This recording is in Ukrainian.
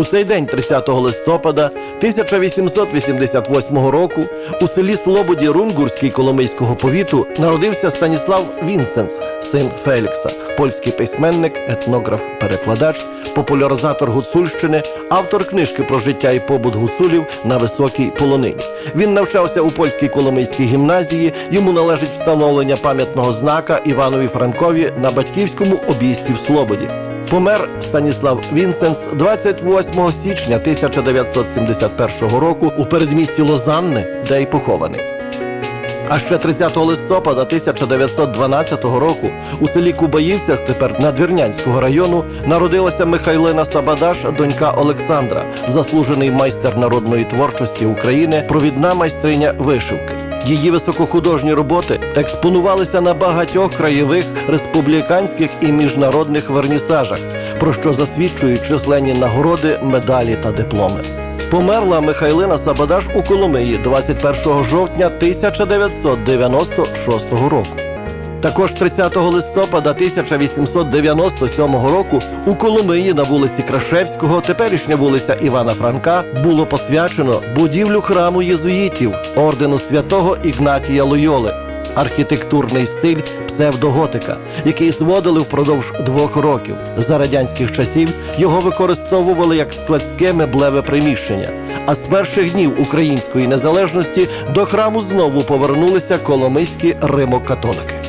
У цей день, 30 листопада 1888 року, у селі Слободі Рунгурській Коломийського повіту народився Станіслав Вінсенс, син Фелікса, польський письменник, етнограф, перекладач, популяризатор гуцульщини, автор книжки про життя і побут гуцулів на високій полонині. Він навчався у польській Коломийській гімназії. Йому належить встановлення пам'ятного знака Іванові Франкові на батьківському обійсті в Слободі. Помер Станіслав Вінсенс 28 січня 1971 року у передмісті Лозанни, де й похований. А ще 30 листопада 1912 року у селі Кубаївцях, тепер Надвірнянського району, народилася Михайлина Сабадаш, донька Олександра, заслужений майстер народної творчості України, провідна майстриня вишивки. Її високохудожні роботи експонувалися на багатьох краєвих, республіканських і міжнародних вернісажах, про що засвідчують численні нагороди, медалі та дипломи. Померла Михайлина Сабадаш у Коломиї 21 жовтня 1996 року. Також 30 листопада 1897 року у Коломиї на вулиці Крашевського, теперішня вулиця Івана Франка, було посвячено будівлю храму єзуїтів ордену святого Ігнатія Лойоли, архітектурний стиль псевдоготика, який зводили впродовж двох років. За радянських часів його використовували як складське меблеве приміщення. А з перших днів української незалежності до храму знову повернулися коломийські римокатолики.